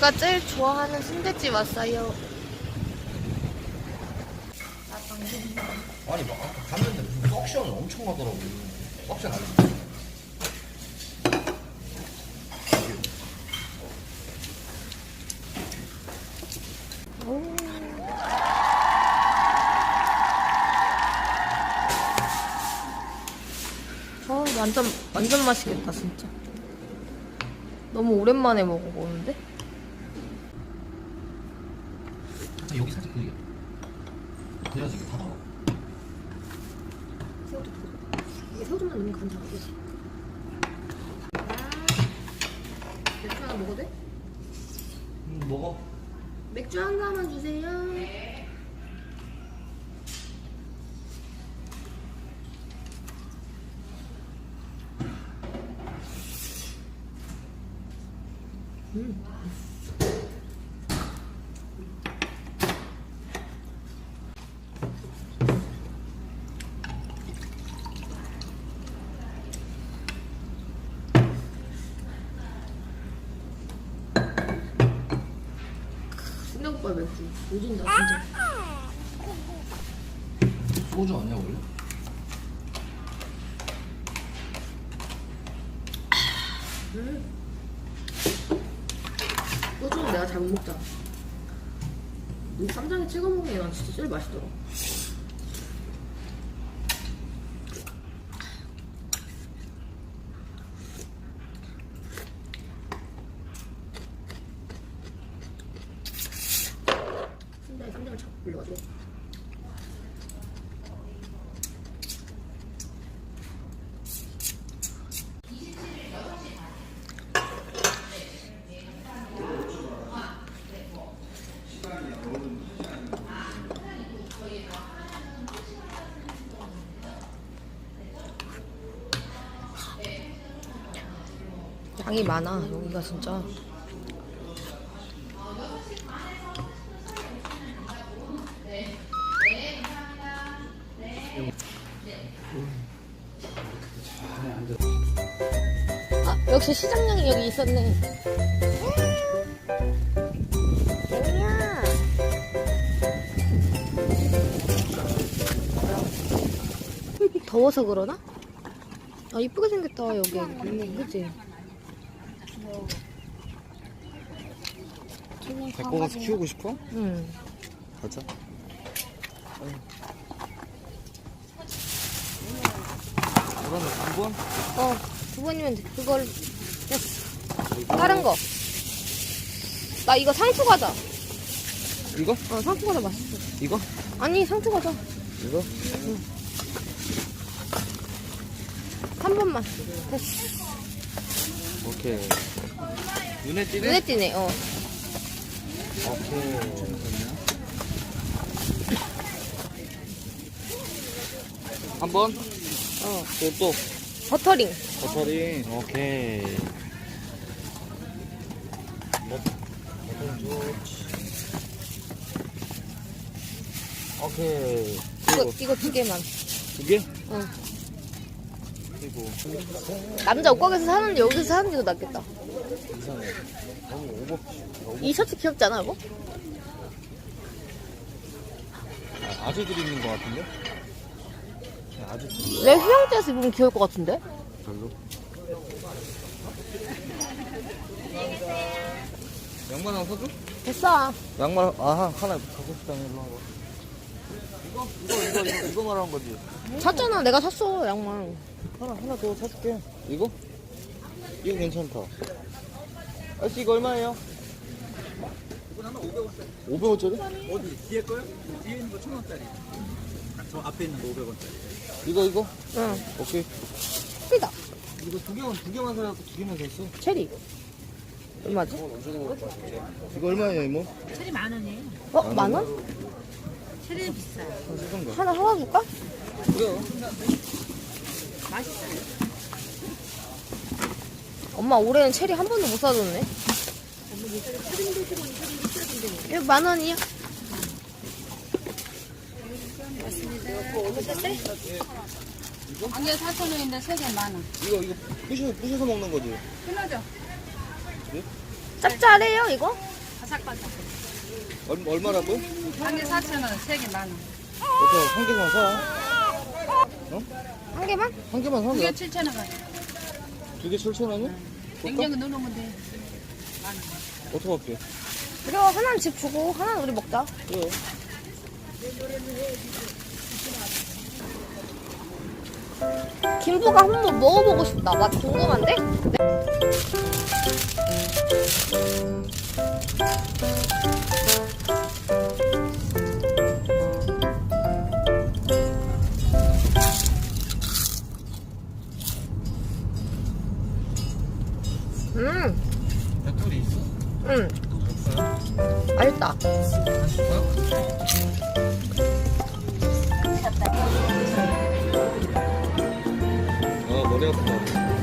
제가 제일 좋아하는 순대집 왔어요. 아니 막 아까 갔는데 무슨 석션을 엄청 하더라고 석션 알지? 어, 완전, 완전 맛있겠다, 진짜. 너무 오랜만에 먹어보는데? 여기 살짝 그리게 그래야지 이게 다 나와 이게 새우젓만 넣으면 간장 아니지? 맥주 하나 먹어도 돼? 음, 먹어 맥주 한 잔만 주세요. 순대국밥 맥주. 오진다, 진짜. 소주 아니야 원래? 소주는 내가 잘 못 먹잖아. 이 쌈장에 찍어 먹는 게난 진짜 제일 맛있더라. 순대에 쌈장을 자꾸 불려가지고. 양이 많아 여기가 진짜 아 역시 시장량이 여기 있었네 뭐야 더워서 그러나? 아 이쁘게 생겼다 여기 그치? 데리고 가서 키우고 싶어? 응 가자 그러면 두 번? 어, 두 번이면 돼. 그걸. 다른 거. 나 이거 상추 과자. 이거? 어, 상추 과자 맛있어. 이거? 아니, 상추 과자. 이거? 한 번만. 됐어. 오케이 눈에 띄네? 눈에 띄네. 어. 오케이 한 번? 어. 또 또. 버터링. 버터링 오케이 버터링 좋지 오케이 이거, 그리고 이거 두 개만. 두 개? 응. 그리고 남자 옷가게에서 사는데 여기서 사는 게 더 낫겠다. 이상해 너무 오버 이 셔츠 귀엽지 않아, 이거? 아, 아재들 입는 거 같은데? 네, 아재들 내 휴양지에서 입으면 귀여울 것 같은데? 별로 양말 하나 사줘? 됐어. 양말 아 하나 갖고 싶다 일로 와봐 이거? 이거 이거 이거 이거 말하는 거지 샀잖아. 내가 샀어, 양말. 하나 하나 더 사줄게 이거? 이거 괜찮다 아저씨 이거 얼마예요? 이건 하나 500원짜리 500원짜리? 어디 뒤에 거요? 뒤에 있는 거 1,000원짜리. 저 앞에 있는 거 500원짜리. 이거 이거? 응. 오케이 크다. 이거 두 개만 두 개만 사갖고 두 개만 샀어 체리. 얼마지? 이거 얼마예요 이모? 체리 만 원이에요. 어, 만 원? 체리는 비싸요. 거 하나 사다 줄까? 그래요 맛있어요. 엄마 올해는 체리 한 번도 못 사줬네. 이거 만 원이야? 안개 4천 원인데 세개 만 원. 이거 이거 부셔 부셔서 먹는 거지? 끊어져. 짭짤해요 이거? 바삭바삭. 얼, 얼마라고요? 한개 4천 원, 세 개 만 원. 어때? 한 개만 사. 한 개만? 한 개만 두개 사. 7천 원. 두개 7천 원이야? 냉장고 넣어놓으면 돼. 어떻게 할게? 그래 하나는 집 주고 하나는 우리 먹자 그래. 김부가 한 번 먹어보고 싶다 맛 궁금한데? 아, 머리 아프다.